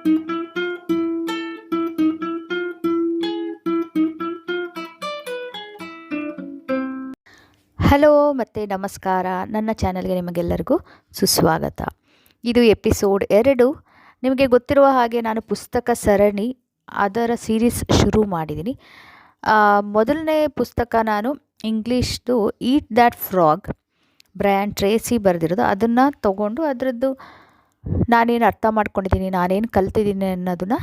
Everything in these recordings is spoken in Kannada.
ಹಲೋ ಮತ್ತು ನಮಸ್ಕಾರ. ನನ್ನ ಚಾನಲ್ಗೆ ನಿಮಗೆಲ್ಲರಿಗೂ ಸುಸ್ವಾಗತ. ಇದು ಎಪಿಸೋಡ್ ಎರಡು. ನಿಮಗೆ ಗೊತ್ತಿರುವ ಹಾಗೆ ನಾನು ಪುಸ್ತಕ ಸರಣಿ, ಅದರ ಸೀರೀಸ್ ಶುರು ಮಾಡಿದ್ದೀನಿ. ಮೊದಲನೇ ಪುಸ್ತಕ ನಾನು ಇಂಗ್ಲೀಷ್ದು eat that frog Brian Tracy ಬರೆದಿರೋದು. ಅದನ್ನು ತಗೊಂಡು ಅದರದ್ದು ನಾನೇನು ಅರ್ಥ ಮಾಡ್ಕೊಂಡಿದ್ದೀನಿ, ನಾನೇನು ಕಲ್ತಿದ್ದೀನಿ ಅನ್ನೋದನ್ನು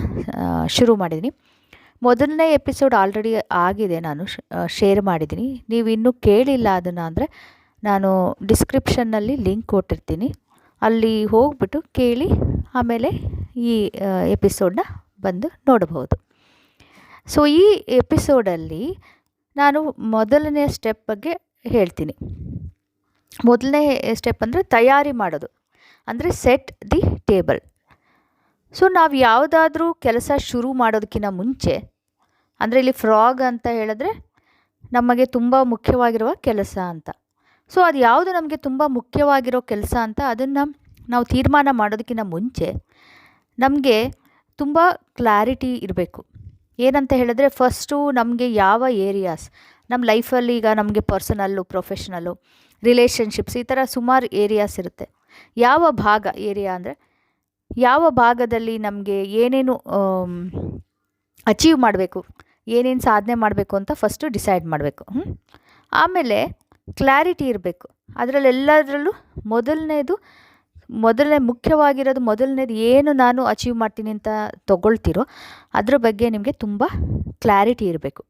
ಶುರು ಮಾಡಿದ್ದೀನಿ. ಮೊದಲನೇ ಎಪಿಸೋಡ್ ಆಲ್ರೆಡಿ ಆಗಿದೆ, ನಾನು ಶೇರ್ ಮಾಡಿದ್ದೀನಿ. ನೀವು ಇನ್ನೂ ಕೇಳಿಲ್ಲ ಅದನ್ನು ಅಂದರೆ, ನಾನು ಡಿಸ್ಕ್ರಿಪ್ಷನ್ನಲ್ಲಿ ಲಿಂಕ್ ಕೊಟ್ಟಿರ್ತೀನಿ. ಅಲ್ಲಿ ಹೋಗ್ಬಿಟ್ಟು ಕೇಳಿ, ಆಮೇಲೆ ಈ ಎಪಿಸೋಡನ್ನ ಬಂದು ನೋಡಬಹುದು. ಸೊ, ಈ ಎಪಿಸೋಡಲ್ಲಿ ನಾನು ಮೊದಲನೇ ಸ್ಟೆಪ್ ಬಗ್ಗೆ ಹೇಳ್ತೀನಿ. ಮೊದಲನೇ ಸ್ಟೆಪ್ ಅಂದರೆ ತಯಾರಿ ಮಾಡೋದು. ಅಂದರೆ ಸೆಟ್ ದಿ ಟೇಬಲ್ ಸೊ ನಾವು ಯಾವುದಾದ್ರೂ ಕೆಲಸ ಶುರು ಮಾಡೋದಕ್ಕಿಂತ ಮುಂಚೆ, ಅಂದರೆ ಇಲ್ಲಿ ಫ್ರಾಗ್ ಅಂತ ಹೇಳಿದ್ರೆ ನಮಗೆ ತುಂಬ ಮುಖ್ಯವಾಗಿರುವ ಕೆಲಸ ಅಂತ. ಸೊ ಅದು ಯಾವುದು ನಮಗೆ ತುಂಬ ಮುಖ್ಯವಾಗಿರೋ ಕೆಲಸ ಅಂತ ಅದನ್ನು ನಾವು ತೀರ್ಮಾನ ಮಾಡೋದಕ್ಕಿಂತ ಮುಂಚೆ ನಮಗೆ ತುಂಬ ಕ್ಲಾರಿಟಿ ಇರಬೇಕು. ಏನಂತ ಹೇಳಿದ್ರೆ ಫಸ್ಟು ನಮಗೆ ಯಾವ ಏರಿಯಾಸ್ ನಮ್ಮ ಲೈಫಲ್ಲಿ ಈಗ ನಮಗೆ ಪರ್ಸನಲ್ಲು ಪ್ರೊಫೆಷನಲ್ಲು ರಿಲೇಷನ್ಶಿಪ್ಸ್ ಈ ಥರ ಸುಮಾರು ಏರಿಯಾಸ್ ಇರುತ್ತೆ. ಯಾವ ಭಾಗ ಏರಿಯಾ ಅಂದರೆ ಯಾವ ಭಾಗದಲ್ಲಿ ನಮಗೆ ಏನೇನು ಅಚೀವ್ ಮಾಡಬೇಕು, ಏನೇನು ಸಾಧನೆ ಮಾಡಬೇಕು ಅಂತ ಫಸ್ಟು ಡಿಸೈಡ್ ಮಾಡಬೇಕು ಆಮೇಲೆ ಕ್ಲಾರಿಟಿ ಇರಬೇಕು. ಅದರಲ್ಲೆಲ್ಲದರಲ್ಲೂ ಮೊದಲನೇದು, ಮೊದಲನೇ ಮುಖ್ಯವಾಗಿರೋದು, ಮೊದಲನೇದು ಏನು ನಾನು ಅಚೀವ್ ಮಾಡ್ತೀನಿ ಅಂತ ತಗೊಳ್ತೀರೋ ಅದ್ರ ಬಗ್ಗೆ ನಿಮಗೆ ತುಂಬ ಕ್ಲಾರಿಟಿ ಇರಬೇಕು.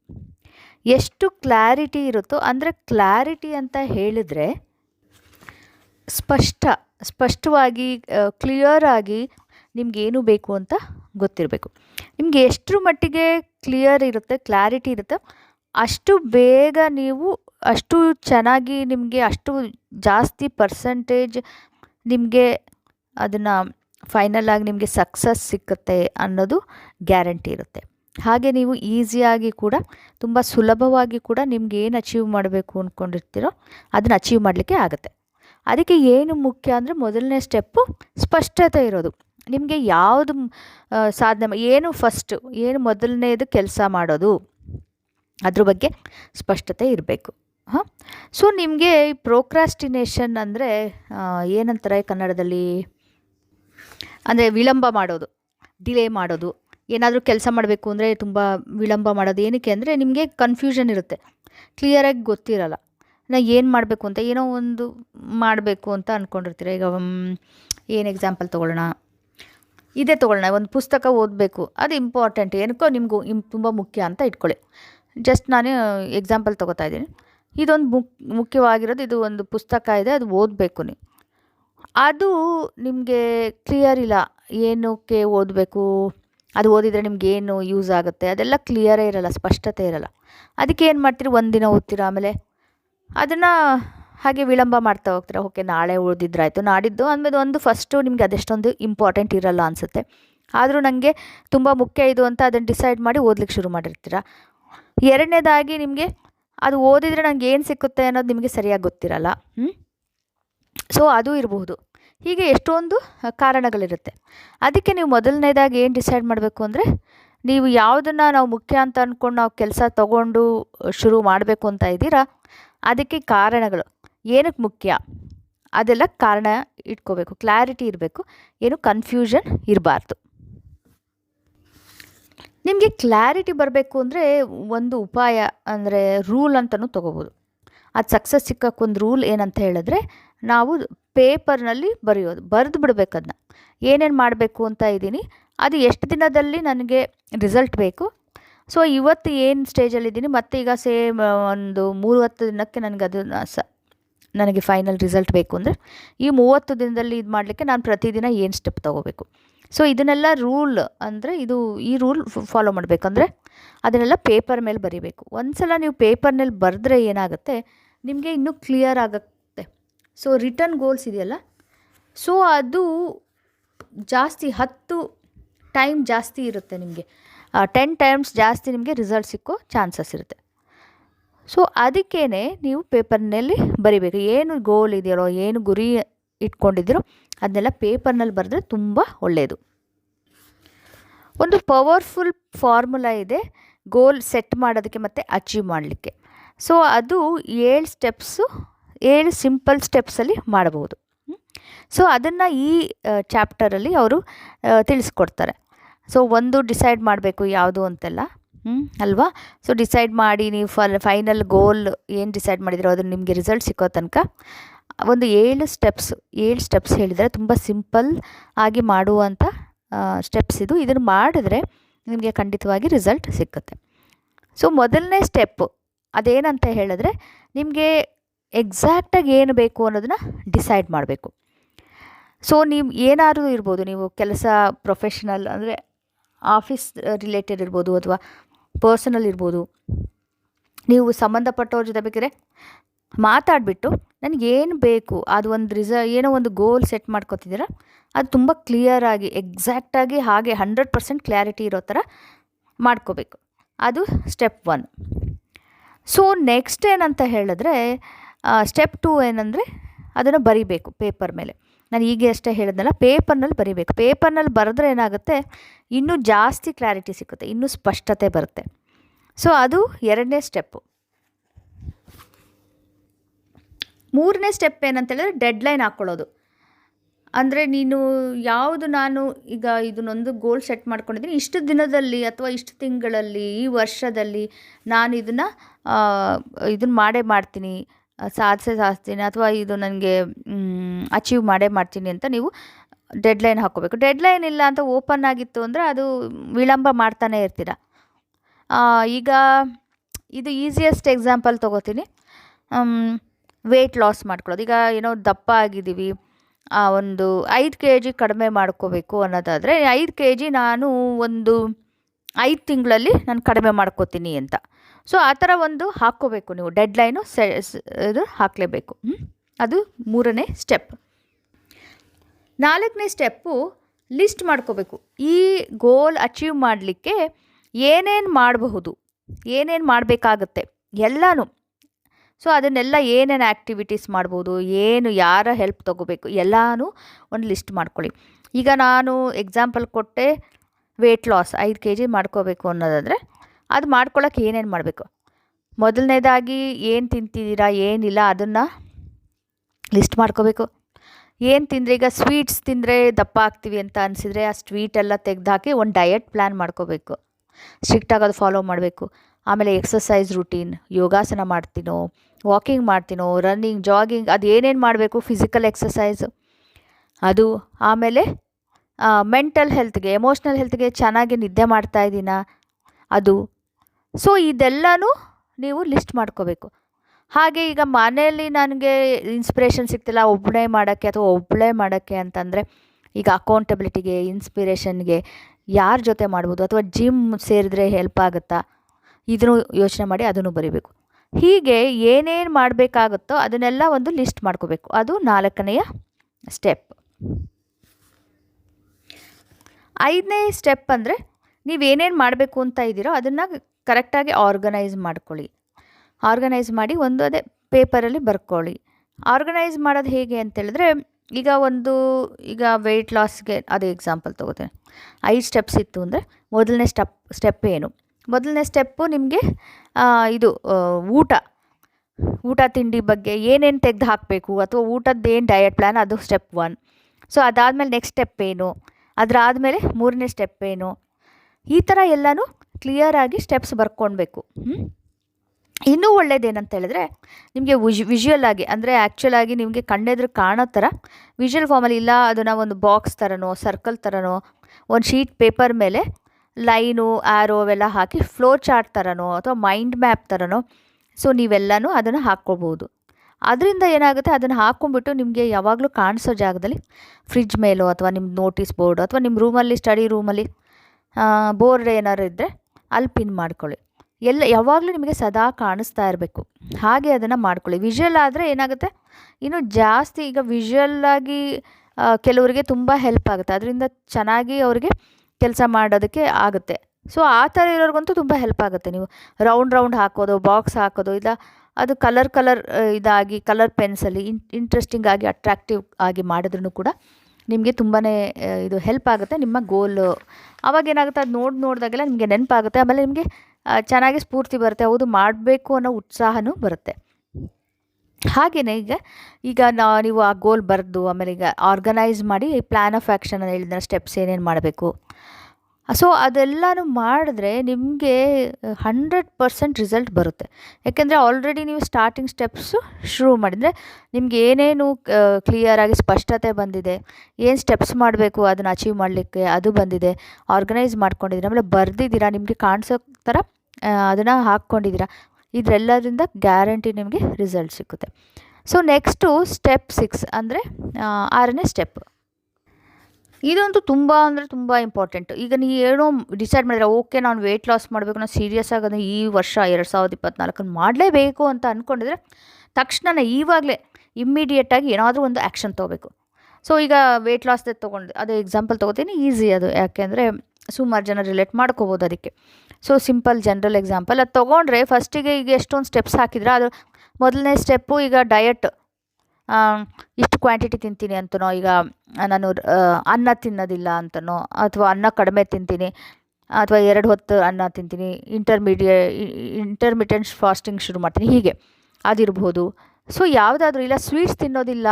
ಎಷ್ಟು ಕ್ಲಾರಿಟಿ ಇರುತ್ತೋ, ಅಂದರೆ ಕ್ಲಾರಿಟಿ ಅಂತ ಹೇಳಿದರೆ ಸ್ಪಷ್ಟ ಸ್ಪಷ್ಟವಾಗಿ ಕ್ಲಿಯರ್ ಆಗಿ ನಿಮ್ಗೆ ಏನು ಬೇಕು ಅಂತ ಗೊತ್ತಿರಬೇಕು. ನಿಮಗೆ ಎಷ್ಟರ ಮಟ್ಟಿಗೆ ಕ್ಲಿಯರ್ ಇರುತ್ತೆ ಕ್ಲಾರಿಟಿ ಇರುತ್ತೆ, ಅಷ್ಟು ಬೇಗ ನೀವು ಅಷ್ಟು ಚೆನ್ನಾಗಿ ನಿಮಗೆ ಅಷ್ಟು ಜಾಸ್ತಿ ಪರ್ಸೆಂಟೇಜ್ ನಿಮಗೆ ಅದನ್ನು ಫೈನಲ್ ಆಗಿ ನಿಮಗೆ ಸಕ್ಸಸ್ ಸಿಕ್ಕುತ್ತೆ ಅನ್ನೋದು ಗ್ಯಾರಂಟಿ ಇರುತ್ತೆ. ಹಾಗೆ ನೀವು ಈಸಿಯಾಗಿ ಕೂಡ, ತುಂಬ ಸುಲಭವಾಗಿ ಕೂಡ ನಿಮ್ಗೆ ಏನು ಅಚೀವ್ ಮಾಡಬೇಕು ಅಂದ್ಕೊಂಡಿರ್ತೀರೋ ಅದನ್ನು ಅಚೀವ್ ಮಾಡಲಿಕ್ಕೆ ಆಗುತ್ತೆ. ಅದಕ್ಕೆ ಏನು ಮುಖ್ಯ ಅಂದರೆ ಮೊದಲನೇ ಸ್ಟೆಪ್ಪು ಸ್ಪಷ್ಟತೆ ಇರೋದು. ನಿಮಗೆ ಯಾವುದು ಸಾಧನೆ ಏನು ಫಸ್ಟು ಏನು ಮೊದಲನೇದು ಕೆಲಸ ಮಾಡೋದು, ಅದ್ರ ಬಗ್ಗೆ ಸ್ಪಷ್ಟತೆ ಇರಬೇಕು. ಹಾಂ? ಸೊ ನಿಮಗೆ ಪ್ರೋಕ್ರಾಸ್ಟಿನೇಷನ್ ಅಂದರೆ ಏನಂತಾರೆ ಕನ್ನಡದಲ್ಲಿ? ಅಂದರೆ ವಿಳಂಬ ಮಾಡೋದು ಡಿಲೇ ಮಾಡೋದು. ಏನಾದರೂ ಕೆಲಸ ಮಾಡಬೇಕು ಅಂದರೆ ತುಂಬ ವಿಳಂಬ ಮಾಡೋದು. ಏನಕ್ಕೆ ಅಂದರೆ ನಿಮಗೆ ಕನ್ಫ್ಯೂಷನ್ ಇರುತ್ತೆ. ಕ್ಲಿಯರಾಗಿ ಗೊತ್ತಿರಲ್ಲ. ನಾ ಏನು ಮಾಡಬೇಕು ಅಂತ, ಏನೋ ಒಂದು ಮಾಡಬೇಕು ಅಂತ ಅಂದ್ಕೊಂಡಿರ್ತೀರ ಈಗ ಏನು ಎಕ್ಸಾಂಪಲ್ ತೊಗೊಳ್ಳೋಣ? ಇದೇ ತೊಗೊಳ್ಳೋಣ, ಒಂದು ಪುಸ್ತಕ ಓದಬೇಕು. ಅದು ಇಂಪಾರ್ಟೆಂಟ್ ಏನಕ್ಕೋ ನಿಮಗೂ ಇಮ್ ತುಂಬ ಮುಖ್ಯ ಅಂತ ಇಟ್ಕೊಳ್ಳಿ. ಜಸ್ಟ್ ನಾನು ಎಕ್ಸಾಂಪಲ್ ತೊಗೋತಾ ಇದ್ದೀನಿ. ಇದೊಂದು ಮುಕ್, ಮುಖ್ಯವಾಗಿರೋದು ಇದು ಒಂದು ಪುಸ್ತಕ ಇದೆ, ಅದು ಓದಬೇಕು ನೀವು. ಅದು ನಿಮಗೆ ಕ್ಲಿಯರ್ ಇಲ್ಲ, ಏನಕ್ಕೆ ಓದಬೇಕು? ಅದು ಓದಿದರೆ ನಿಮ್ಗೆ ಏನು ಯೂಸ್ ಆಗುತ್ತೆ? ಅದೆಲ್ಲ ಕ್ಲಿಯರೇ ಇರಲ್ಲ, ಸ್ಪಷ್ಟತೆ ಇರಲ್ಲ. ಅದಕ್ಕೆ ಏನು ಮಾಡ್ತೀರಿ? ಒಂದಿನ ಓದ್ತೀರ ಆಮೇಲೆ? ಅದನ್ನು ಹಾಗೆ ವಿಳಂಬ ಮಾಡ್ತಾ ಹೋಗ್ತೀರಾ. ಓಕೆ, ನಾಳೆ ಉಳಿದಿದ್ರಾಯ್ತು, ನಾಡಿದ್ದು ಅಂದಮೇಲೆ ಒಂದು ಫಸ್ಟು ನಿಮಗೆ ಅದೆಷ್ಟೊಂದು ಇಂಪಾರ್ಟೆಂಟ್ ಇರಲ್ಲ ಅನಿಸುತ್ತೆ. ಆದರೂ ನನಗೆ ತುಂಬ ಮುಖ್ಯ ಇದು ಅಂತ ಅದನ್ನು ಡಿಸೈಡ್ ಮಾಡಿ ಓದ್ಲಿಕ್ಕೆ ಶುರು ಮಾಡಿರ್ತೀರ? ಎರಡನೇದಾಗಿ ನಿಮಗೆ ಅದು ಓದಿದರೆ ನನಗೆ ಏನು ಸಿಕ್ಕುತ್ತೆ ಅನ್ನೋದು ನಿಮಗೆ ಸರಿಯಾಗಿ ಗೊತ್ತಿರಲ್ಲ. ಹ್ಞೂ ಸೊ ಅದು ಇರಬಹುದು. ಹೀಗೆ ಎಷ್ಟೊಂದು ಕಾರಣಗಳಿರುತ್ತೆ. ಅದಕ್ಕೆ ನೀವು ಮೊದಲನೇದಾಗಿ ಏನು ಡಿಸೈಡ್ ಮಾಡಬೇಕು ಅಂದರೆ, ನೀವು ಯಾವುದನ್ನು ನಾವು ಮುಖ್ಯ ಅಂತ ಅಂದ್ಕೊಂಡು ನಾವು ಕೆಲಸ ತಗೊಂಡು ಶುರು ಮಾಡಬೇಕು ಅಂತ ಇದ್ದೀರಾ? ಅದಕ್ಕೆ ಕಾರಣಗಳು. ಏನಕ್ಕೆ ಮುಖ್ಯ? ಅದೆಲ್ಲ ಕಾರಣ ಇಟ್ಕೋಬೇಕು. ಕ್ಲಾರಿಟಿ ಇರಬೇಕು. ಏನು ಕನ್ಫ್ಯೂಷನ್ ಇರಬಾರ್ದು. ನಿಮಗೆ ಕ್ಲಾರಿಟಿ ಬರಬೇಕು ಅಂದರೆ ಒಂದು ಉಪಾಯ ಅಂದರೆ ರೂಲ್ ಅಂತಲೂ ತೊಗೋಬೋದು. ಅದು ಸಕ್ಸಸ್ ಸಿಕ್ಕಕ್ಕೊಂದು ರೂಲ್ ಏನಂತ ಹೇಳಿದ್ರೆ ನಾವು ಪೇಪರ್ನಲ್ಲಿ ಬರೆಯೋದು, ಬರೆದು ಬಿಡ್ಬೇಕು ಅದನ್ನ ಏನೇನು ಮಾಡಬೇಕು ಅಂತ ಇದ್ದೀನಿ. ಅದು ಎಷ್ಟು ದಿನದಲ್ಲಿ ನನಗೆ ರಿಸಲ್ಟ್ ಬೇಕು? ಸೊ ಇವತ್ತು ಏನು ಸ್ಟೇಜಲ್ಲಿದ್ದೀನಿ ಮತ್ತೆ ಈಗ ಸೇಮ್ ಒಂದು ಮೂವತ್ತು ದಿನಕ್ಕೆ ನನಗೆ ಅದು ಸ, ನನಗೆ ಫೈನಲ್ ರಿಸಲ್ಟ್ ಬೇಕು ಅಂದರೆ, ಈ ಮೂವತ್ತು ದಿನದಲ್ಲಿ ಇದು ಮಾಡಲಿಕ್ಕೆ ನಾನು ಪ್ರತಿದಿನ ಏನು ಸ್ಟೆಪ್ ತೊಗೋಬೇಕು? ಸೊ ಇದನ್ನೆಲ್ಲ ರೂಲ್ ಅಂದರೆ ಇದು, ಈ ರೂಲ್ ಫಾಲೋ ಮಾಡಬೇಕಂದ್ರೆ ಅದನ್ನೆಲ್ಲ ಪೇಪರ್ ಮೇಲೆ ಬರಿಬೇಕು. ಒಂದು ಸಲ ನೀವು ಪೇಪರ್ನಲ್ಲಿ ಬರೆದ್ರೆ ಏನಾಗುತ್ತೆ? ನಿಮಗೆ ಇನ್ನೂ ಕ್ಲಿಯರ್ ಆಗುತ್ತೆ. ಸೊ ರಿಟರ್ನ್ ಗೋಲ್ಸ್ ಇದೆಯಲ್ಲ? ಸೊ ಅದು ಜಾಸ್ತಿ, ಹತ್ತು ಟೈಮ್ ಜಾಸ್ತಿ ಇರುತ್ತೆ ನಿಮಗೆ. ಟೆನ್ ಟೈಮ್ಸ್ ಜಾಸ್ತಿ ನಿಮಗೆ ರಿಸಲ್ಟ್ ಸಿಕ್ಕೋ ಚಾನ್ಸಸ್ ಇರುತ್ತೆ. ಸೊ ಅದಕ್ಕೇ ನೀವು ಪೇಪರ್ನಲ್ಲಿ ಬರಿಬೇಕು. ಏನು ಗೋಲ್ ಇದೆಯೋ ಏನು ಗುರಿ ಇಟ್ಕೊಂಡಿದ್ದೀರೋ, ಅದನ್ನೆಲ್ಲ ಪೇಪರ್ನಲ್ಲಿ ಬರೆದ್ರೆ ತುಂಬ ಒಳ್ಳೆಯದು ಒಂದು ಪವರ್ಫುಲ್ ಫಾರ್ಮುಲಾ ಇದೆ ಗೋಲ್ ಸೆಟ್ ಮಾಡೋದಕ್ಕೆ ಮತ್ತು ಅಚೀವ್ ಮಾಡಲಿಕ್ಕೆ. ಸೊ ಅದು ಏಳು ಸ್ಟೆಪ್ಸು ಏಳು ಸಿಂಪಲ್ ಸ್ಟೆಪ್ಸಲ್ಲಿ ಮಾಡಬಹುದು. ಸೊ ಅದನ್ನು ಈ ಚಾಪ್ಟರಲ್ಲಿ ಅವರು ತಿಳಿಸ್ಕೊಡ್ತಾರೆ. ಸೊ ಒಂದು ಡಿಸೈಡ್ ಮಾಡಬೇಕು ಯಾವುದು ಅಂತೆಲ್ಲ. ಹ್ಞೂ ಅಲ್ವಾ? ಸೊ ಡಿಸೈಡ್ ಮಾಡಿ ನೀವು ಫಲ್ ಫೈನಲ್ ಗೋಲ್ ಏನು ಡಿಸೈಡ್ ಮಾಡಿದಿರೋ ಅದು ನಿಮಗೆ ರಿಸಲ್ಟ್ ಸಿಕ್ಕೋ ತನಕ ಒಂದು ಏಳು ಸ್ಟೆಪ್ಸ್ ಏಳು ಸ್ಟೆಪ್ಸ್ ಹೇಳಿದರೆ ತುಂಬ ಸಿಂಪಲ್ ಆಗಿ ಮಾಡುವಂಥ ಸ್ಟೆಪ್ಸ್ ಇದು. ಇದನ್ನು ಮಾಡಿದ್ರೆ ನಿಮಗೆ ಖಂಡಿತವಾಗಿ ರಿಸಲ್ಟ್ ಸಿಕ್ಕುತ್ತೆ. ಸೊ ಮೊದಲನೇ ಸ್ಟೆಪ್ಪು ಅದೇನಂತ ಹೇಳಿದ್ರೆ ನಿಮಗೆ ಎಕ್ಸಾಕ್ಟಾಗಿ ಏನು ಬೇಕು ಅನ್ನೋದನ್ನ ಡಿಸೈಡ್ ಮಾಡಬೇಕು. ಸೊ ನೀವು ಏನಾದರೂ ಇರ್ಬೋದು, ನೀವು ಕೆಲಸ ಪ್ರೊಫೆಷ್ನಲ್ ಅಂದರೆ ಆಫೀಸ್ ರಿಲೇಟೆಡ್ ಇರ್ಬೋದು ಅಥವಾ ಪರ್ಸನಲ್ ಇರ್ಬೋದು. ನೀವು ಸಂಬಂಧಪಟ್ಟವ್ರ ಜೊತೆ ಬೇಕಿದ್ರೆ ಮಾತಾಡಿಬಿಟ್ಟು ನನಗೇನು ಬೇಕು, ಅದು ಒಂದು ರಿಸ, ಏನೋ ಒಂದು ಗೋಲ್ ಸೆಟ್ ಮಾಡ್ಕೊತಿದ್ದೀರ, ಅದು ತುಂಬ ಕ್ಲಿಯರಾಗಿ ಎಕ್ಸಾಕ್ಟಾಗಿ ಹಾಗೆ ಹಂಡ್ರೆಡ್ ಪರ್ಸೆಂಟ್ ಕ್ಲಾರಿಟಿ ಇರೋ ಥರ ಮಾಡ್ಕೋಬೇಕು. ಅದು ಸ್ಟೆಪ್ ಒನ್ ಸೊ ನೆಕ್ಸ್ಟ್ ಏನಂತ ಹೇಳಿದ್ರೆ ಸ್ಟೆಪ್ ಟು ಏನಂದರೆ, ಅದನ್ನು ಬರಿಬೇಕು ಪೇಪರ್ ಮೇಲೆ. ನಾನು ಈಗ ಅಷ್ಟೇ ಹೇಳಿದ್ನಲ್ಲ, ಪೇಪರ್ನಲ್ಲಿ ಬರಿಬೇಕು. ಪೇಪರ್ನಲ್ಲಿ ಬರೆದ್ರೆ ಏನಾಗುತ್ತೆ? ಇನ್ನೂ ಜಾಸ್ತಿ ಕ್ಲಾರಿಟಿ ಸಿಗುತ್ತೆ, ಇನ್ನೂ ಸ್ಪಷ್ಟತೆ ಬರುತ್ತೆ. ಸೊ ಅದು ಎರಡನೇ ಸ್ಟೆಪ್ಪು. ಮೂರನೇ ಸ್ಟೆಪ್ ಏನಂತ ಡೆಡ್ ಡೆಡ್ಲೈನ್ ಹಾಕ್ಕೊಳ್ಳೋದು ಅಂದರೆ ನೀನು ಯಾವುದು ನಾನು ಈಗ ಇದನ್ನೊಂದು ಗೋಲ್ ಸೆಟ್ ಮಾಡ್ಕೊಂಡಿದ್ದೀನಿ, ಇಷ್ಟು ದಿನದಲ್ಲಿ ಅಥವಾ ಇಷ್ಟು ತಿಂಗಳಲ್ಲಿ, ಈ ವರ್ಷದಲ್ಲಿ ನಾನು ಇದನ್ನು ಇದನ್ನು ಮಾಡೇ ಮಾಡ್ತೀನಿ ಸಾಧಿಸೇ ಸಾಧಿಸ್ತೀನಿ ಅಥವಾ ಇದು ನನಗೆ ಅಚೀವ್ ಮಾಡೇ ಮಾಡ್ತೀನಿ ಅಂತ ನೀವು ಡೆಡ್ಲೈನ್ ಹಾಕ್ಕೋಬೇಕು. ಡೆಡ್ಲೈನ್ ಇಲ್ಲ ಅಂತ ಓಪನ್ ಆಗಿತ್ತು ಅಂದರೆ ಅದು ವಿಳಂಬ ಮಾಡ್ತಾನೆ ಇರ್ತೀರ. ಈಗ ಇದು ಈಸಿಯೆಸ್ಟ್ ಎಕ್ಸಾಂಪಲ್ ತೊಗೋತೀನಿ. ವೆಯ್ಟ್ ಲಾಸ್ ಮಾಡ್ಕೊಳ್ಳೋದು. ಈಗ ಏನೋ ದಪ್ಪ ಆಗಿದ್ದೀವಿ. ಒಂದು ಐದು ಕೆ ಜಿ ಕಡಿಮೆ ಮಾಡ್ಕೋಬೇಕು ಅನ್ನೋದಾದರೆ, ಐದು ಕೆ ಜಿ ನಾನು ಒಂದು ಐದು ತಿಂಗಳಲ್ಲಿ ನಾನು ಕಡಿಮೆ ಮಾಡ್ಕೋತೀನಿ ಅಂತ. ಸೊ ಆ ಥರ ಒಂದು ಹಾಕ್ಕೋಬೇಕು ನೀವು. ಡೆಡ್ಲೈನು ಸೆ, ಸ್- ಇದು ಹಾಕಲೇಬೇಕು. ಅದು ಮೂರನೇ ಸ್ಟೆಪ್ ನಾಲ್ಕನೇ ಸ್ಟೆಪ್ಪು ಲಿಸ್ಟ್ ಮಾಡ್ಕೋಬೇಕು. ಈ ಗೋಲ್ ಅಚೀವ್ ಮಾಡಲಿಕ್ಕೆ ಏನೇನು ಮಾಡಬಹುದು? ಏನೇನು ಮಾಡಬೇಕಾಗತ್ತೆ? ಎಲ್ಲನೂ. ಸೊ ಅದನ್ನೆಲ್ಲ ಏನೇನು ಆ್ಯಕ್ಟಿವಿಟೀಸ್ ಮಾಡ್ಬೋದು? ಏನು, ಯಾರ ಹೆಲ್ಪ್ ತೊಗೋಬೇಕು? ಎಲ್ಲನೂ ಒಂದು ಲಿಸ್ಟ್ ಮಾಡ್ಕೊಳ್ಳಿ. ಈಗ ನಾನು ಎಕ್ಸಾಂಪಲ್ ಕೊಟ್ಟೆ ವೆಯ್ಟ್ ಲಾಸ್ ಐದು ಕೆ ಜಿ ಮಾಡ್ಕೋಬೇಕು ಅನ್ನೋದಾದರೆ ಅದು ಮಾಡ್ಕೊಳ್ಳೋಕೆ ಏನೇನು ಮಾಡಬೇಕು? ಮೊದಲನೇದಾಗಿ ಏನು ತಿಂತಿದ್ದೀರಾ ಏನಿಲ್ಲ ಅದನ್ನು ಲಿಸ್ಟ್ ಮಾಡ್ಕೋಬೇಕು. ಏನು ತಿಂದರೆ ಈಗ ಸ್ವೀಟ್ಸ್ ತಿಂದರೆ ದಪ್ಪ ಆಗ್ತೀವಿ ಅಂತ ಅನಿಸಿದರೆ ಆ ಸ್ವೀಟ್ ಎಲ್ಲ ತೆಗೆದುಹಾಕಿ ಒಂದು ಡಯಟ್ ಪ್ಲ್ಯಾನ್ ಮಾಡ್ಕೋಬೇಕು. ಸ್ಟ್ರಿಕ್ಟಾಗಿ ಅದು ಫಾಲೋ ಮಾಡಬೇಕು. ಆಮೇಲೆ ಎಕ್ಸಸೈಸ್ ರೂಟೀನ್ ಯೋಗಾಸನ ಮಾಡ್ತೀನೋ ವಾಕಿಂಗ್ ಮಾಡ್ತೀನೋ ರನ್ನಿಂಗ್ ಜಾಗಿಂಗ್ ಅದು ಏನೇನು ಮಾಡಬೇಕು? ಫಿಸಿಕಲ್ ಎಕ್ಸಸೈಸ್ ಅದು ಆಮೇಲೆ ಮೆಂಟಲ್ ಹೆಲ್ತ್ಗೆ ಎಮೋಷ್ನಲ್ ಹೆಲ್ತ್ಗೆ ಚೆನ್ನಾಗಿ ನಿದ್ದೆ ಮಾಡ್ತಾ ಅದು ಸೊ ಇದೆಲ್ಲನೂ ನೀವು ಲಿಸ್ಟ್ ಮಾಡ್ಕೋಬೇಕು. ಹಾಗೆ ಈಗ ಮನೆಯಲ್ಲಿ ನನಗೆ ಇನ್ಸ್ಪಿರೇಷನ್ ಸಿಗ್ತಿಲ್ಲ ಒಬ್ಬನೇ ಮಾಡೋಕ್ಕೆ ಅಥವಾ ಒಬ್ಬಳೇ ಮಾಡೋಕ್ಕೆ ಅಂತಂದರೆ ಈಗ ಅಕೌಂಟಬಿಲಿಟಿಗೆ ಇನ್ಸ್ಪಿರೇಷನ್ಗೆ ಯಾರ ಜೊತೆ ಮಾಡ್ಬೋದು? ಅಥವಾ ಜಿಮ್ ಸೇರಿದ್ರೆ ಹೆಲ್ಪ್ ಆಗುತ್ತಾ? ಇದನ್ನು ಯೋಚನೆ ಮಾಡಿ ಅದನ್ನು ಬರಿಬೇಕು. ಹೀಗೆ ಏನೇನು ಮಾಡಬೇಕಾಗುತ್ತೋ ಅದನ್ನೆಲ್ಲ ಒಂದು ಲಿಸ್ಟ್ ಮಾಡ್ಕೋಬೇಕು. ಅದು ನಾಲ್ಕನೆಯ ಸ್ಟೆಪ್ ಐದನೇ ಸ್ಟೆಪ್ ಅಂದರೆ ನೀವೇನೇನು ಮಾಡಬೇಕು ಅಂತ ಇದ್ದೀರೋ ಅದನ್ನು ಕರೆಕ್ಟಾಗಿ ಆರ್ಗನೈಸ್ ಮಾಡ್ಕೊಳ್ಳಿ. ಆರ್ಗನೈಸ್ ಮಾಡಿ ಒಂದು ಅದೇ ಪೇಪರಲ್ಲಿ ಬರ್ಕೊಳ್ಳಿ. ಆರ್ಗನೈಸ್ ಮಾಡೋದು ಹೇಗೆ ಅಂತೇಳಿದ್ರೆ, ಈಗ ಒಂದು, ಈಗ ವೆಯ್ಟ್ ಲಾಸ್ಗೆ ಅದೇ ಎಕ್ಸಾಂಪಲ್ ತೊಗೋತೇನೆ. ಐದು ಸ್ಟೆಪ್ಸ್ ಇತ್ತು ಅಂದರೆ ಮೊದಲನೇ ಸ್ಟೆಪ್ ಸ್ಟೆಪ್ ಏನು? ಮೊದಲನೇ ಸ್ಟೆಪ್ಪು ನಿಮಗೆ ಇದು ಊಟ. ಊಟ ತಿಂಡಿ ಬಗ್ಗೆ ಏನೇನು ತೆಗೆದು ಹಾಕಬೇಕು ಅಥವಾ ಊಟದ್ದು ಏನು ಡಯಟ್ ಪ್ಲ್ಯಾನ್ ಅದು ಸ್ಟೆಪ್ ಒನ್ ಸೊ ಅದಾದಮೇಲೆ ನೆಕ್ಸ್ಟ್ ಸ್ಟೆಪ್ ಏನು? ಅದರಾದಮೇಲೆ ಮೂರನೇ ಸ್ಟೆಪ್ ಏನು? ಈ ಥರ ಎಲ್ಲನೂ ಕ್ಲಿಯರಾಗಿ ಸ್ಟೆಪ್ಸ್ ಬರ್ಕೊಳ್ಬೇಕು? ಇನ್ನೂ ಒಳ್ಳೇದೇನಂತ ಹೇಳಿದ್ರೆ, ನಿಮಗೆ ವಿಜ್ ವಿಜುವಲ್ ಆಗಿ, ಅಂದರೆ ಆ್ಯಕ್ಚುಲಾಗಿ ನಿಮಗೆ ಕಣ್ಣೆದ್ರು ಕಾಣೋ ಥರ ವಿಜುವಲ್ ಫಾರ್ಮಲ್ಲಿ ಇಲ್ಲ, ಅದನ್ನು ಒಂದು ಬಾಕ್ಸ್ ಥರನೋ ಸರ್ಕಲ್ ಥರನೋ ಒಂದು ಶೀಟ್ ಪೇಪರ್ ಮೇಲೆ ಲೈನು ಆ್ಯರೋ ಅವೆಲ್ಲ ಹಾಕಿ ಫ್ಲೋ ಚಾರ್ಟ್ ಥರನೋ ಅಥವಾ ಮೈಂಡ್ ಮ್ಯಾಪ್ ಥರನೋ ಸೊ ನೀವೆಲ್ಲನೂ ಅದನ್ನು ಹಾಕ್ಕೋಬೋದು ಅದರಿಂದ ಏನಾಗುತ್ತೆ, ಅದನ್ನು ಹಾಕ್ಕೊಂಬಿಟ್ಟು ನಿಮಗೆ ಯಾವಾಗಲೂ ಕಾಣಿಸೋ ಜಾಗದಲ್ಲಿ ಫ್ರಿಜ್ ಮೇಲೋ, ಅಥವಾ ನಿಮ್ಮ ನೋಟಿಸ್ ಬೋರ್ಡು ಅಥವಾ ನಿಮ್ಮ ರೂಮಲ್ಲಿ ಸ್ಟಡಿ ರೂಮಲ್ಲಿ ಬೋರ್ಡ್ ಏನಾದ್ರು ಇದ್ದರೆ ಅಲ್ಲಿ ಪಿನ್ ಮಾಡ್ಕೊಳ್ಳಿ. ಎಲ್ಲ, ಯಾವಾಗಲೂ ನಿಮಗೆ ಸದಾ ಕಾಣಿಸ್ತಾ ಇರಬೇಕು. ಹಾಗೆ ಅದನ್ನು ಮಾಡ್ಕೊಳ್ಳಿ. ವಿಜುವಲ್ ಆದರೆ ಏನಾಗುತ್ತೆ? ಇನ್ನು ಜಾಸ್ತಿ ಈಗ ವಿಜುವಲ್ ಆಗಿ ಕೆಲವರಿಗೆ ತುಂಬ ಹೆಲ್ಪ್ ಆಗುತ್ತೆ. ಅದರಿಂದ ಚೆನ್ನಾಗಿ ಅವರಿಗೆ ಕೆಲಸ ಮಾಡೋದಕ್ಕೆ ಆಗುತ್ತೆ. ಸೊ ಆ ಥರ ಇರೋರಿಗಂತೂ ತುಂಬ ಹೆಲ್ಪ್ ಆಗುತ್ತೆ. ನೀವು ರೌಂಡ್ ರೌಂಡ್ ಹಾಕೋದು ಬಾಕ್ಸ್ ಹಾಕೋದು, ಇಲ್ಲ ಅದು ಕಲರ್ ಕಲರ್ ಇದಾಗಿ ಕಲರ್ ಪೆನ್ಸಲ್ಲಿ ಇನ್ ಇಂಟ್ರೆಸ್ಟಿಂಗ್ ಆಗಿ ಅಟ್ರಾಕ್ಟಿವ್ ಆಗಿ ಮಾಡಿದ್ರೂ ಕೂಡ ನಿಮಗೆ ತುಂಬಾ ಇದು ಹೆಲ್ಪ್ ಆಗುತ್ತೆ, ನಿಮ್ಮ ಗೋಲು ಅವಾಗ ಏನಾಗುತ್ತೆ, ಅದು ನೋಡಿ, ನೋಡಿದಾಗೆಲ್ಲ ನಿಮಗೆ ನೆನಪಾಗುತ್ತೆ, ಆಮೇಲೆ ನಿಮಗೆ ಚೆನ್ನಾಗಿ ಸ್ಫೂರ್ತಿ ಬರುತ್ತೆ, ಹೌದು ಮಾಡಬೇಕು ಅನ್ನೋ ಉತ್ಸಾಹನೂ ಬರುತ್ತೆ. ಹಾಗೆಯೇ ಈಗ ಈಗ ನಾ, ನೀವು ಆ ಗೋಲ್ ಬರೆದು, ಆಮೇಲೆ ಈಗ ಆರ್ಗನೈಸ್ ಮಾಡಿ ಪ್ಲ್ಯಾನ್ ಆಫ್ ಆ್ಯಕ್ಷನ್ ಹೇಳಿದ್ರೆ ಸ್ಟೆಪ್ಸ್ ಏನೇನು ಮಾಡಬೇಕು? ಸೊ ಅದೆಲ್ಲನೂ ಮಾಡಿದ್ರೆ ನಿಮಗೆ ಹಂಡ್ರೆಡ್ ಪರ್ಸೆಂಟ್ ರಿಸಲ್ಟ್ ಬರುತ್ತೆ. ಯಾಕೆಂದರೆ ಆಲ್ರೆಡಿ ನೀವು ಸ್ಟಾರ್ಟಿಂಗ್ ಸ್ಟೆಪ್ಸು ಶುರು ಮಾಡಿದರೆ ನಿಮ್ಗೆ ಏನೇನು ಕ್ಲಿಯರಾಗಿ ಸ್ಪಷ್ಟತೆ ಬಂದಿದೆ, ಏನು ಸ್ಟೆಪ್ಸ್ ಮಾಡಬೇಕು ಅದನ್ನು ಅಚೀವ್ ಮಾಡಲಿಕ್ಕೆ ಅದು ಬಂದಿದೆ ಆರ್ಗನೈಸ್ ಮಾಡ್ಕೊಂಡಿದ್ದೀರಾ, ಆಮೇಲೆ ಬರೆದಿದ್ದೀರಾ, ನಿಮಗೆ ಕಾಣಿಸೋ ಥರ ಅದನ್ನು ಹಾಕ್ಕೊಂಡಿದ್ದೀರಾ, ಇದರೆಲ್ಲದರಿಂದ ಗ್ಯಾರಂಟಿ ನಿಮಗೆ ರಿಸಲ್ಟ್ ಸಿಕ್ಕುತ್ತೆ. ಸೊ ನೆಕ್ಸ್ಟು ಸ್ಟೆಪ್ ಸಿಕ್ಸ್ ಅಂದರೆ ಆರನೇ ಸ್ಟೆಪ್ ಇದಂತೂ ತುಂಬ ಅಂದರೆ ತುಂಬ ಇಂಪಾರ್ಟೆಂಟ್ ಈಗ ನೀವು ಏನೋ ಡಿಸೈಡ್ ಮಾಡಿದ್ರೆ, ಓಕೆ, ನಾನು ವೆಯ್ಟ್ ಲಾಸ್ ಮಾಡಬೇಕು, ನಾನು ಸೀರಿಯಸ್ ಆಗೋದು ಈ ವರ್ಷ ಎರಡು ಸಾವಿರದ ಇಪ್ಪತ್ನಾಲ್ಕನ್ನು ಮಾಡಲೇಬೇಕು ಅಂತ ಅಂದ್ಕೊಂಡಿದ್ರೆ ತಕ್ಷಣ ಈವಾಗಲೇ ಇಮ್ಮಿಡಿಯೇಟಾಗಿ ಏನಾದರೂ ಒಂದು ಆ್ಯಕ್ಷನ್ ತೊಗೋಬೇಕು. ಸೊ ಈಗ ವೆಯ್ಟ್ ಲಾಸ್ದೇ ತೊಗೊಂಡು, ಅದೇ ಎಕ್ಸಾಂಪಲ್ ತೊಗೋತೀನಿ. ಈಸಿ ಅದು. ಯಾಕೆಂದರೆ ಸುಮಾರು ಜನ ರಿಲೇಟ್ ಮಾಡ್ಕೋಬೋದು ಅದಕ್ಕೆ. ಸೊ ಸಿಂಪಲ್ ಜನರಲ್ ಎಕ್ಸಾಂಪಲ್ ಅದು ತೊಗೊಂಡ್ರೆ ಫಸ್ಟಿಗೆ ಈಗ ಎಷ್ಟೊಂದು ಸ್ಟೆಪ್ಸ್ ಹಾಕಿದ್ರೆ, ಅದು ಮೊದಲನೇ ಸ್ಟೆಪ್ಪು ಈಗ ಡಯಟ್ ಇಷ್ಟು ಕ್ವಾಂಟಿಟಿ ತಿಂತೀನಿ ಅಂತನೋ, ಈಗ ನಾನು ಅನ್ನ ತಿನ್ನೋದಿಲ್ಲ ಅಂತನೋ, ಅಥವಾ ಅನ್ನ ಕಡಿಮೆ ತಿಂತೀನಿ, ಅಥವಾ ಎರಡು ಹೊತ್ತು ಅನ್ನ ತಿಂತೀನಿ ಇಂಟರ್ಮೀಡಿಯೇ ಇಂಟರ್ಮಿಟೆಂಟ್ ಫಾಸ್ಟಿಂಗ್ ಶುರು ಮಾಡ್ತೀನಿ, ಹೀಗೆ, ಅದಿರ್ಬೋದು. ಸೊ ಯಾವುದಾದ್ರೂ, ಇಲ್ಲ ಸ್ವೀಟ್ಸ್ ತಿನ್ನೋದಿಲ್ಲ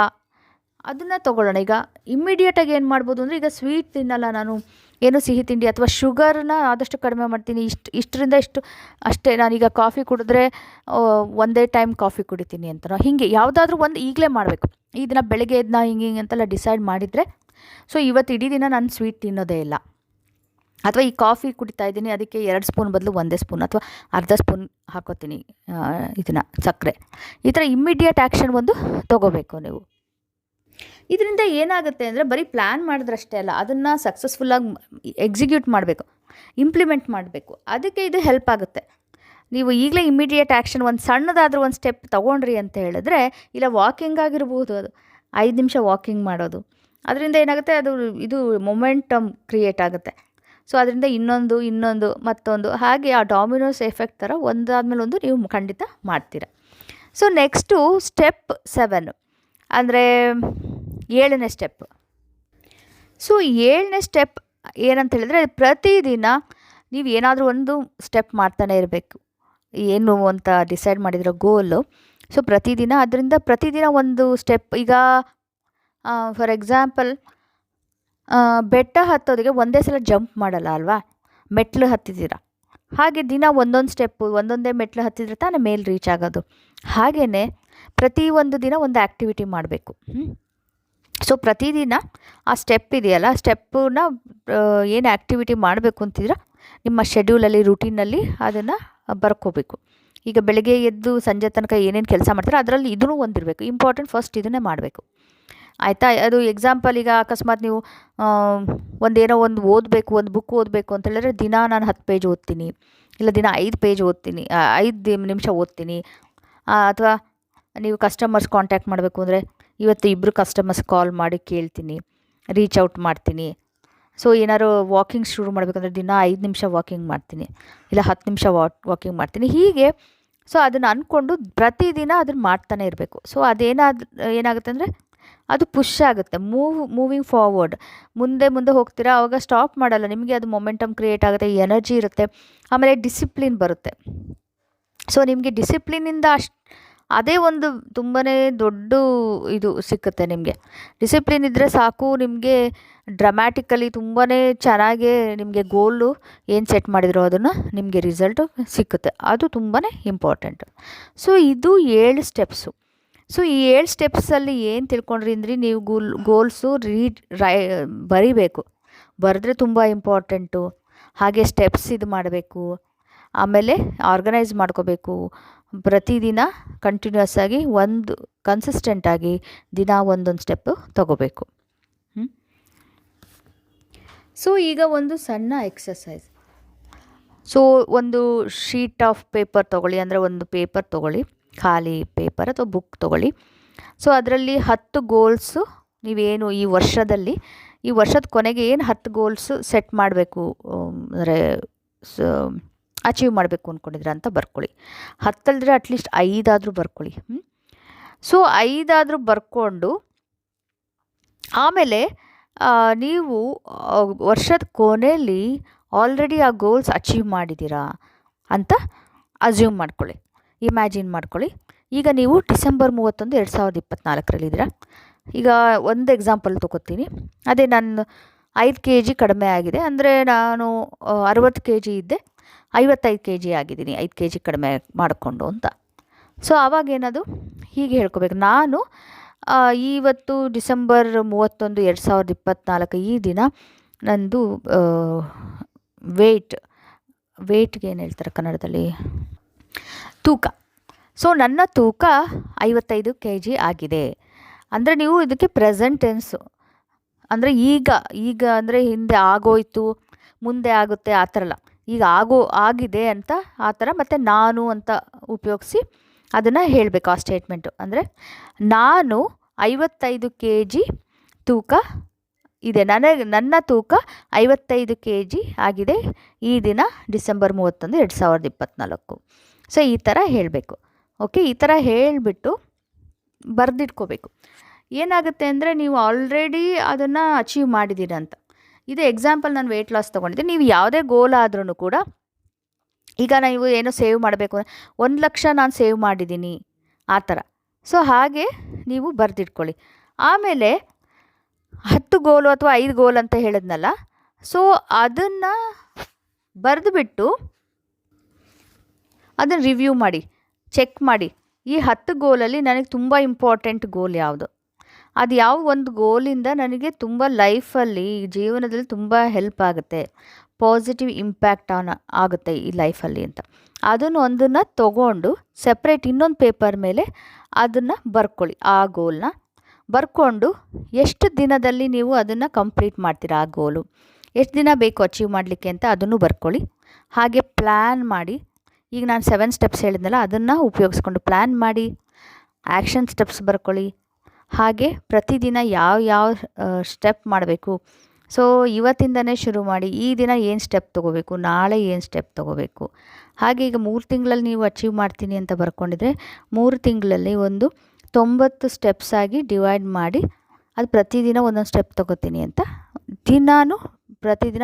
ಅದನ್ನು ತೊಗೊಳ್ಳೋಣ. ಈಗ ಇಮ್ಮಿಡಿಯೇಟಾಗಿ ಏನು ಮಾಡ್ಬೋದು ಅಂದರೆ ಈಗ ಸ್ವೀಟ್ ತಿನ್ನಲ್ಲ ನಾನು. ಏನು ಸಿಹಿ ತಿಂಡಿ ಅಥವಾ ಶುಗರ್ನ ಆದಷ್ಟು ಕಡಿಮೆ ಮಾಡ್ತೀನಿ. ಇಷ್ಟು, ಇಷ್ಟರಿಂದ ಇಷ್ಟು ಅಷ್ಟೇ. ನಾನೀಗ ಕಾಫಿ ಕುಡಿದ್ರೆ ಒಂದೇ ಟೈಮ್ ಕಾಫಿ ಕುಡಿತೀನಿ ಅಂತನೋ ಹೀಗೆ ಯಾವುದಾದ್ರೂ ಒಂದು ಈಗಲೇ ಮಾಡಬೇಕು. ಈ ದಿನ ಬೆಳಗ್ಗೆ ಇದನ್ನ ಹಿಂಗೆ ಹಿಂಗೆ ಅಂತೆಲ್ಲ ಡಿಸೈಡ್ ಮಾಡಿದರೆ ಸೊ ಇವತ್ತು ಇಡೀ ದಿನ ನಾನು ಸ್ವೀಟ್ ತಿನ್ನೋದೇ ಇಲ್ಲ. ಅಥವಾ ಈ ಕಾಫಿ ಕುಡಿತಾ ಇದ್ದೀನಿ, ಅದಕ್ಕೆ ಎರಡು ಸ್ಪೂನ್ ಬದಲು ಒಂದೇ ಸ್ಪೂನ್ ಅಥವಾ ಅರ್ಧ ಸ್ಪೂನ್ ಹಾಕೋತೀನಿ ಇದನ್ನು, ಸಕ್ಕರೆ. ಈ ಥರ ಇಮ್ಮಿಡಿಯೇಟ್ ಆ್ಯಕ್ಷನ್ ಒಂದು ತೊಗೋಬೇಕು ನೀವು. ಇದರಿಂದ ಏನಾಗುತ್ತೆ ಅಂದರೆ ಬರೀ ಪ್ಲ್ಯಾನ್ ಮಾಡಿದ್ರಷ್ಟೇ ಅಲ್ಲ, ಅದನ್ನು ಸಕ್ಸಸ್ಫುಲ್ಲಾಗಿ ಎಕ್ಸಿಕ್ಯೂಟ್ ಮಾಡಬೇಕು ಇಂಪ್ಲಿಮೆಂಟ್ ಮಾಡಬೇಕು. ಅದಕ್ಕೆ ಇದು ಹೆಲ್ಪ್ ಆಗುತ್ತೆ. ನೀವು ಈಗಲೇ ಇಮ್ಮಿಡಿಯೇಟ್ ಆ್ಯಕ್ಷನ್ ಒಂದು ಸಣ್ಣದಾದರೂ ಒಂದು ಸ್ಟೆಪ್ ತೊಗೊಂಡ್ರಿ ಅಂತ ಹೇಳಿದ್ರೆ, ಇಲ್ಲ ವಾಕಿಂಗ್ ಆಗಿರ್ಬೋದು ಅದು, ಐದು ನಿಮಿಷ ವಾಕಿಂಗ್ ಮಾಡೋದು. ಅದರಿಂದ ಏನಾಗುತ್ತೆ, ಅದು, ಇದು ಮೊಮೆಂಟಮ್ ಕ್ರಿಯೇಟ್ ಆಗುತ್ತೆ. ಸೊ ಅದರಿಂದ ಇನ್ನೊಂದು ಇನ್ನೊಂದು, ಮತ್ತೊಂದು, ಹಾಗೆ ಆ ಡಾಮಿನೋಸ್ ಎಫೆಕ್ಟ್ ಥರ ಒಂದಾದ್ಮೇಲೆ ಒಂದು ನೀವು ಖಂಡಿತ ಮಾಡ್ತೀರ. ಸೊ ನೆಕ್ಸ್ಟು ಸ್ಟೆಪ್ ಸೆವೆನ್ ಅಂದರೆ ಏಳನೇ ಸ್ಟೆಪ್ ಸೊ ಏಳನೇ ಸ್ಟೆಪ್ ಏನಂತ ಹೇಳಿದ್ರೆ ಪ್ರತಿದಿನ ನೀವು ಏನಾದರೂ ಒಂದು ಸ್ಟೆಪ್ ಮಾಡ್ತಾನೆ ಇರಬೇಕು. ಏನು ಅಂತ ಡಿಸೈಡ್ ಮಾಡಿದಿರೋ ಗೋಲು ಸೊ ಪ್ರತಿದಿನ ಅದರಿಂದ ಪ್ರತಿದಿನ ಒಂದು ಸ್ಟೆಪ್ ಈಗ ಫಾರ್ ಎಕ್ಸಾಂಪಲ್ ಬೆಟ್ಟ ಹತ್ತೋದಕ್ಕೆ ಒಂದೇ ಸಲ ಜಂಪ್ ಮಾಡಲ್ಲ ಅಲ್ವಾ? ಮೆಟ್ಲು ಹತ್ತಿದ್ದೀರ? ಹಾಗೆ ದಿನ ಒಂದೊಂದು ಸ್ಟೆಪ್ಪು ಒಂದೊಂದೇ ಮೆಟ್ಲು ಹತ್ತಿದ್ರೆ ತಾನೇ ಮೇಲೆ ರೀಚ್ ಆಗೋದು. ಹಾಗೆಯೇ ಪ್ರತಿ ಒಂದು ದಿನ ಒಂದು ಆ್ಯಕ್ಟಿವಿಟಿ ಮಾಡಬೇಕು. ಸೊ ಪ್ರತಿದಿನ ಆ ಸ್ಟೆಪ್ ಇದೆಯಲ್ಲ ಸ್ಟೆಪ್ಪನ್ನ ಏನು ಆ್ಯಕ್ಟಿವಿಟಿ ಮಾಡಬೇಕು ಅಂತಿದ್ರೆ ನಿಮ್ಮ ಶೆಡ್ಯೂಲಲ್ಲಿ ರೂಟೀನಲ್ಲಿ ಅದನ್ನು ಬರ್ಕೋಬೇಕು. ಈಗ ಬೆಳಗ್ಗೆ ಎದ್ದು ಸಂಜೆ ತನಕ ಏನೇನು ಕೆಲಸ ಮಾಡ್ತಾರೆ ಅದರಲ್ಲಿ ಇದೂ ಒಂದಿರಬೇಕು ಇಂಪಾರ್ಟೆಂಟ್ ಫಸ್ಟ್ ಇದನ್ನೇ ಮಾಡಬೇಕು. ಆಯಿತಾ? ಅದು ಎಕ್ಸಾಂಪಲ್ ಈಗ ಅಕಸ್ಮಾತ್ ನೀವು ಒಂದೇನೋ ಒಂದು ಓದಬೇಕು, ಒಂದು ಬುಕ್ ಓದಬೇಕು ಅಂತ ಹೇಳಿದ್ರೆ ದಿನ ನಾನು ಹತ್ತು ಪೇಜ್ ಓದ್ತೀನಿ. ಇಲ್ಲ ದಿನ ಐದು ಪೇಜ್ ಓದ್ತೀನಿ ಐದು ನಿಮಿಷ ಓದ್ತೀನಿ. ಅಥವಾ ನೀವು ಕಸ್ಟಮರ್ಸ್ ಕಾಂಟ್ಯಾಕ್ಟ್ ಮಾಡಬೇಕು ಅಂದರೆ ಇವತ್ತು ಇಬ್ಬರು ಕಸ್ಟಮರ್ಸ್ ಕಾಲ್ ಮಾಡಿ ಕೇಳ್ತೀನಿ ರೀಚ್ ಔಟ್ ಮಾಡ್ತೀನಿ. ಸೊ ಏನಾದ್ರು ವಾಕಿಂಗ್ ಶುರು ಮಾಡಬೇಕಂದ್ರೆ ದಿನ ಐದು ನಿಮಿಷ ವಾಕಿಂಗ್ ಮಾಡ್ತೀನಿ, ಇಲ್ಲ ಹತ್ತು ನಿಮಿಷ ವಾಕ್ ವಾಕಿಂಗ್ ಮಾಡ್ತೀನಿ. ಹೀಗೆ ಸೊ ಅದನ್ನು ಅಂದ್ಕೊಂಡು ಪ್ರತಿದಿನ ಅದನ್ನು ಮಾಡ್ತಾನೆ ಇರಬೇಕು. ಸೊ ಅದೇನಾದ, ಏನಾಗುತ್ತೆ ಅಂದರೆ ಅದು ಪುಷ್ ಆಗುತ್ತೆ. ಮೂವ್ ಮೂವಿಂಗ್ ಫಾರ್ವರ್ಡ್ ಮುಂದೆ ಮುಂದೆ ಹೋಗ್ತೀರಾ ಆವಾಗ ಸ್ಟಾಪ್ ಮಾಡಲ್ಲ. ನಿಮಗೆ ಅದು ಮೊಮೆಂಟಮ್ ಕ್ರಿಯೇಟ್ ಆಗುತ್ತೆ ಎನರ್ಜಿ ಇರುತ್ತೆ, ಆಮೇಲೆ ಡಿಸಿಪ್ಲಿನ್ ಬರುತ್ತೆ. ಸೊ ನಿಮಗೆ ಡಿಸಿಪ್ಲಿನಿಂದ ಅಷ್ಟು ಅದೇ ಒಂದು ತುಂಬಾ ದೊಡ್ಡ ಇದು ಸಿಕ್ಕುತ್ತೆ ನಿಮಗೆ. ಡಿಸಿಪ್ಲಿನ್ ಇದ್ದರೆ ಸಾಕು, ನಿಮಗೆ ಡ್ರಮ್ಯಾಟಿಕಲಿ ತುಂಬಾ ಚೆನ್ನಾಗೇ ನಿಮಗೆ ಗೋಲು ಏನು ಸೆಟ್ ಮಾಡಿದ್ರೋ ಅದನ್ನು ನಿಮಗೆ ರಿಸಲ್ಟು ಸಿಕ್ಕುತ್ತೆ. ಅದು ತುಂಬಾ ಇಂಪಾರ್ಟೆಂಟ್ ಸೊ ಇದು ಏಳು ಸ್ಟೆಪ್ಸು ಸೊ ಈ ಏಳು ಸ್ಟೆಪ್ಸಲ್ಲಿ ಏನು ತಿಳ್ಕೊಂಡ್ರಿ ಅಂದ್ರೆ ನೀವು ಗೋಲ್ ಗೋಲ್ಸು ರೀಡ್ ರೈ ಬರಿಬೇಕು. ಬರೆದ್ರೆ ತುಂಬ ಇಂಪಾರ್ಟೆಂಟು ಹಾಗೆ ಸ್ಟೆಪ್ಸ್ ಇದು ಮಾಡಬೇಕು. ಆಮೇಲೆ ಆರ್ಗನೈಸ್ ಮಾಡ್ಕೋಬೇಕು. ಪ್ರತಿದಿನ ಕಂಟಿನ್ಯೂಸ್ ಆಗಿ ಒಂದು ಕನ್ಸಿಸ್ಟೆಂಟಾಗಿ ದಿನ ಒಂದೊಂದು ಸ್ಟೆಪ್ಪು ತಗೋಬೇಕು. ಸೊ ಈಗ ಒಂದು ಸಣ್ಣ ಎಕ್ಸಸೈಸ್ ಸೊ ಒಂದು ಶೀಟ್ ಆಫ್ ಪೇಪರ್ ತೊಗೊಳ್ಳಿ, ಅಂದರೆ ಒಂದು ಪೇಪರ್ ತೊಗೊಳ್ಳಿ, ಖಾಲಿ ಪೇಪರ್ ಅಥವಾ ಬುಕ್ ತೊಗೊಳ್ಳಿ. ಸೊ ಅದರಲ್ಲಿ ಹತ್ತು ಗೋಲ್ಸು ನೀವೇನು ಈ ವರ್ಷದಲ್ಲಿ, ಈ ವರ್ಷದ ಕೊನೆಗೆ ಏನು ಹತ್ತು ಗೋಲ್ಸು ಸೆಟ್ ಮಾಡಬೇಕು ಅಂದರೆ ಸ ಅಚೀವ್ ಮಾಡಬೇಕು ಅಂದ್ಕೊಂಡಿದ್ರೆ ಅಂತ ಬರ್ಕೊಳ್ಳಿ. ಹತ್ತಲ್ದ್ರೆ ಅಟ್ಲೀಸ್ಟ್ ಐದಾದರೂ ಬರ್ಕೊಳ್ಳಿ. ಸೊ ಐದಾದರೂ ಬರ್ಕೊಂಡು ಆಮೇಲೆ ನೀವು ವರ್ಷದ ಕೊನೆಯಲ್ಲಿ ಆಲ್ರೆಡಿ ಆ ಗೋಲ್ಸ್ ಅಚೀವ್ ಮಾಡಿದ್ದೀರಾ ಅಂತ ಅಸ್ಯೂಮ್ ಮಾಡ್ಕೊಳ್ಳಿ. ಇಮ್ಯಾಜಿನ್ ಮಾಡ್ಕೊಳ್ಳಿ. ಈಗ ನೀವು ಡಿಸೆಂಬರ್ ಮೂವತ್ತೊಂದು ಎರಡು ಸಾವಿರದ ಇಪ್ಪತ್ತ್ನಾಲ್ಕರಲ್ಲಿದ್ದೀರಾ ಈಗ ಒಂದು ಎಕ್ಸಾಂಪಲ್ ತೊಗೋತೀನಿ. ಅದೇ ನಾನು ಐದು ಕೆ ಜಿ ಕಡಿಮೆ ಆಗಿದೆ. ಅಂದರೆ ನಾನು ಅರವತ್ತು ಕೆ ಜಿ ಇದ್ದೆ. ಐವತ್ತೈದು ಕೆ ಜಿ ಆಗಿದ್ದೀನಿ, ಐದು ಕೆ ಜಿ ಕಡಿಮೆ ಮಾಡಿಕೊಂಡು ಅಂತ. ಸೊ ಆವಾಗೇನದು ಹೀಗೆ ಹೇಳ್ಕೋಬೇಕು. ನಾನು ಇವತ್ತು ಡಿಸೆಂಬರ್ ಮೂವತ್ತೊಂದು, ಎರಡು ಸಾವಿರದ ಇಪ್ಪತ್ತ್ನಾಲ್ಕು ಈ ದಿನ ನಂದು ವೇಟ್ ವೇಟ್ಗೆ ಏನು ಹೇಳ್ತಾರೆ ಕನ್ನಡದಲ್ಲಿ? ತೂಕ. ಸೊ ನನ್ನ ತೂಕ ಐವತ್ತೈದು ಕೆ ಜಿ ಆಗಿದೆ. ಅಂದರೆ ನೀವು ಇದಕ್ಕೆ ಪ್ರೆಸೆಂಟ್ ಟೆನ್ಸು ಅಂದರೆ ಈಗ ಈಗ ಅಂದರೆ ಹಿಂದೆ ಆಗೋಯ್ತು, ಮುಂದೆ ಆಗುತ್ತೆ, ಆ ಥರ ಅಲ್ಲ. ಈಗ ಆಗೋ, ಆಗಿದೆ ಅಂತ ಆ ಥರ ಮತ್ತು ನಾನು ಅಂತ ಉಪಯೋಗಿಸಿ ಅದನ್ನು ಹೇಳಬೇಕು ಆ ಸ್ಟೇಟ್ಮೆಂಟು ಅಂದರೆ ನಾನು ಐವತ್ತೈದು ಕೆ ಜಿ ತೂಕ ಇದೆ. ನನಗೆ ನನ್ನ ತೂಕ ಐವತ್ತೈದು ಕೆ ಜಿ ಆಗಿದೆ ಈ ದಿನ ಡಿಸೆಂಬರ್ ಮೂವತ್ತೊಂದು ಎರಡು ಸಾವಿರದ ಇಪ್ಪತ್ತ್ನಾಲ್ಕು ಸೊ ಈ ಥರ ಹೇಳಬೇಕು. ಓಕೆ ಈ ಥರ ಹೇಳಿಬಿಟ್ಟು ಬರೆದಿಟ್ಕೋಬೇಕು. ಏನಾಗುತ್ತೆ ಅಂದರೆ ನೀವು ಆಲ್ರೆಡಿ ಅದನ್ನು ಅಚೀವ್ ಮಾಡಿದ್ದೀರ ಅಂತ. ಇದು ಎಕ್ಸಾಂಪಲ್ ನಾನು ವೆಯ್ಟ್ ಲಾಸ್ ತೊಗೊಂಡಿದ್ದೆ. ನೀವು ಯಾವುದೇ ಗೋಲ್ ಆದ್ರೂ ಕೂಡ ಈಗ ನೀವು ಏನೋ ಸೇವ್ ಮಾಡಬೇಕು ಒಂದು ಲಕ್ಷ ನಾನು ಸೇವ್ ಮಾಡಿದ್ದೀನಿ ಆ ಥರ ಸೊ ಹಾಗೆ ನೀವು ಬರೆದಿಟ್ಕೊಳ್ಳಿ. ಆಮೇಲೆ ಹತ್ತು ಗೋಲು ಅಥವಾ ಐದು ಗೋಲ್ ಅಂತ ಹೇಳಿದ್ನಲ್ಲ ಸೊ ಅದನ್ನು ಬರೆದುಬಿಟ್ಟು ಅದನ್ನು ರಿವ್ಯೂ ಮಾಡಿ ಚೆಕ್ ಮಾಡಿ. ಈ ಹತ್ತು ಗೋಲಲ್ಲಿ ನನಗೆ ತುಂಬ ಇಂಪಾರ್ಟೆಂಟ್ ಗೋಲ್ ಯಾವುದು? ಅದು ಯಾವ ಒಂದು ಗೋಲಿಂದ ನನಗೆ ತುಂಬ ಲೈಫಲ್ಲಿ ಜೀವನದಲ್ಲಿ ತುಂಬ ಹೆಲ್ಪ್ ಆಗುತ್ತೆ. ಪಾಸಿಟಿವ್ ಇಂಪ್ಯಾಕ್ಟ್ ಆನ್ ಆಗುತ್ತೆ ಈ ಲೈಫಲ್ಲಿ ಅಂತ. ಅದನ್ನು ಒಂದನ್ನು ತಗೊಂಡು ಸಪ್ರೇಟ್ ಇನ್ನೊಂದು ಪೇಪರ್ ಮೇಲೆ ಅದನ್ನು ಬರ್ಕೊಳ್ಳಿ, ಆ ಗೋಲ್ನ ಬರ್ಕೊಂಡು ಎಷ್ಟು ದಿನದಲ್ಲಿ ನೀವು ಅದನ್ನು ಕಂಪ್ಲೀಟ್ ಮಾಡ್ತೀರಾ, ಆ ಗೋಲು ಎಷ್ಟು ದಿನ ಬೇಕು ಅಚೀವ್ ಮಾಡಲಿಕ್ಕೆ ಅಂತ ಅದನ್ನು ಬರ್ಕೊಳ್ಳಿ. ಹಾಗೆ ಪ್ಲ್ಯಾನ್ ಮಾಡಿ. ಈಗ ನಾನು ಸೆವೆನ್ ಸ್ಟೆಪ್ಸ್ ಹೇಳಿದ್ನಲ್ಲ, ಅದನ್ನು ಉಪಯೋಗಿಸ್ಕೊಂಡು ಪ್ಲ್ಯಾನ್ ಮಾಡಿ. ಆ್ಯಕ್ಷನ್ ಸ್ಟೆಪ್ಸ್ ಬರ್ಕೊಳ್ಳಿ. ಹಾಗೆ ಪ್ರತಿದಿನ ಯಾವ ಯಾವ ಸ್ಟೆಪ್ ಮಾಡಬೇಕು. ಸೊ ಇವತ್ತಿಂದನೇ ಶುರು ಮಾಡಿ, ಈ ದಿನ ಏನು ಸ್ಟೆಪ್ ತೊಗೋಬೇಕು, ನಾಳೆ ಏನು ಸ್ಟೆಪ್ ತೊಗೋಬೇಕು. ಹಾಗೆ ಈಗ ಮೂರು ತಿಂಗಳಲ್ಲಿ ನೀವು ಅಚೀವ್ ಮಾಡ್ತೀನಿ ಅಂತ ಬರ್ಕೊಂಡಿದ್ರೆ, ಮೂರು ತಿಂಗಳಲ್ಲಿ ಒಂದು ತೊಂಬತ್ತು ಸ್ಟೆಪ್ಸ್ ಆಗಿ ಡಿವೈಡ್ ಮಾಡಿ, ಅದು ಪ್ರತಿದಿನ ಒಂದೊಂದು ಸ್ಟೆಪ್ ತೊಗೋತೀನಿ ಅಂತ. ದಿನಾನು, ಪ್ರತಿದಿನ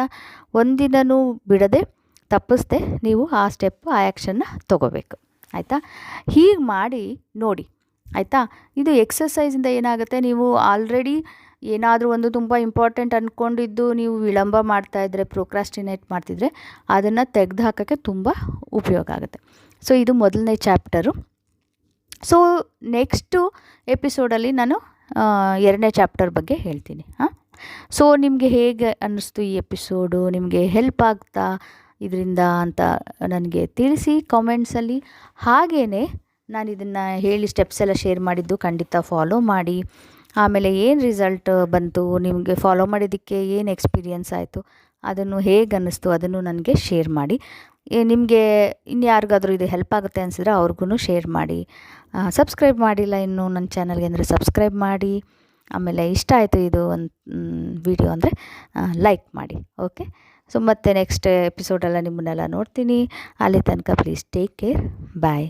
ಒಂದಿನೂ ಬಿಡದೆ, ತಪ್ಪಿಸ್ದೆ ನೀವು ಆ ಸ್ಟೆಪ್ ಆ ಆ್ಯಕ್ಷನ್ನ ತೊಗೋಬೇಕು. ಆಯಿತಾ? ಹೀಗೆ ಮಾಡಿ, ನೋಡಿ ಆಯಿತಾ? ಇದು ಎಕ್ಸಸೈಸಿಂದ ಏನಾಗುತ್ತೆ? ನೀವು ಆಲ್ರೆಡಿ ಏನಾದರೂ ಒಂದು ತುಂಬ ಇಂಪಾರ್ಟೆಂಟ್ ಅಂದ್ಕೊಂಡಿದ್ದು ನೀವು ವಿಳಂಬ ಮಾಡ್ತಾಯಿದ್ರೆ ಪ್ರೊಕ್ರಾಸ್ಟಿನೇಟ್ ಮಾಡ್ತಿದ್ರೆ ಅದನ್ನು ತೆಗೆದು ಹಾಕೋಕ್ಕೆ ತುಂಬ ಉಪಯೋಗ ಆಗುತ್ತೆ. ಸೊ ಇದು ಮೊದಲನೇ ಚಾಪ್ಟರು ಸೊ ನೆಕ್ಸ್ಟು ಎಪಿಸೋಡಲ್ಲಿ ನಾನು ಎರಡನೇ ಚಾಪ್ಟರ್ ಬಗ್ಗೆ ಹೇಳ್ತೀನಿ. ಹಾಂ ಸೊ ನಿಮಗೆ ಹೇಗೆ ಅನ್ನಿಸ್ತು ಈ ಎಪಿಸೋಡು ನಿಮಗೆ ಹೆಲ್ಪ್ ಆಗ್ತಾ ಇದರಿಂದ ಅಂತ ನನಗೆ ತಿಳಿಸಿ ಕಾಮೆಂಟ್ಸಲ್ಲಿ ಹಾಗೆಯೇ ನಾನು ಇದನ್ನು ಹೇಳಿ ಸ್ಟೆಪ್ಸ್ ಎಲ್ಲ ಶೇರ್ ಮಾಡಿದ್ದು ಖಂಡಿತ ಫಾಲೋ ಮಾಡಿ. ಆಮೇಲೆ ಏನು ರಿಸಲ್ಟ್ ಬಂತು, ನಿಮಗೆ ಫಾಲೋ ಮಾಡಿದ್ದಕ್ಕೆ ಏನು ಎಕ್ಸ್ಪೀರಿಯನ್ಸ್ ಆಯಿತು, ಅದನ್ನು ಹೇಗೆ ಅನ್ನಿಸ್ತು ಅದನ್ನು ನನಗೆ ಶೇರ್ ಮಾಡಿ. ನಿಮಗೆ ಇನ್ಯಾರಿಗಾದರೂ ಇದು ಹೆಲ್ಪ್ ಆಗುತ್ತೆ ಅನಿಸಿದ್ರೆ ಅವ್ರಿಗೂ ಶೇರ್ ಮಾಡಿ. ಸಬ್ಸ್ಕ್ರೈಬ್ ಮಾಡಿಲ್ಲ ಇನ್ನೂ ನನ್ನ ಚಾನಲ್ಗೆ ಅಂದರೆ ಸಬ್ಸ್ಕ್ರೈಬ್ ಮಾಡಿ. ಆಮೇಲೆ ಇಷ್ಟ ಆಯಿತು ಇದು ಒಂದು ವಿಡಿಯೋ ಅಂದರೆ ಲೈಕ್ ಮಾಡಿ ಓಕೆ ಸೊ ಮತ್ತೆ ನೆಕ್ಸ್ಟ್ ಎಪಿಸೋಡೆಲ್ಲ ನಿಮ್ಮನ್ನೆಲ್ಲ ನೋಡ್ತೀನಿ. ಅಲ್ಲಿ ತನಕ ಪ್ಲೀಸ್ ಟೇಕ್ ಕೇರ್ ಬಾಯ್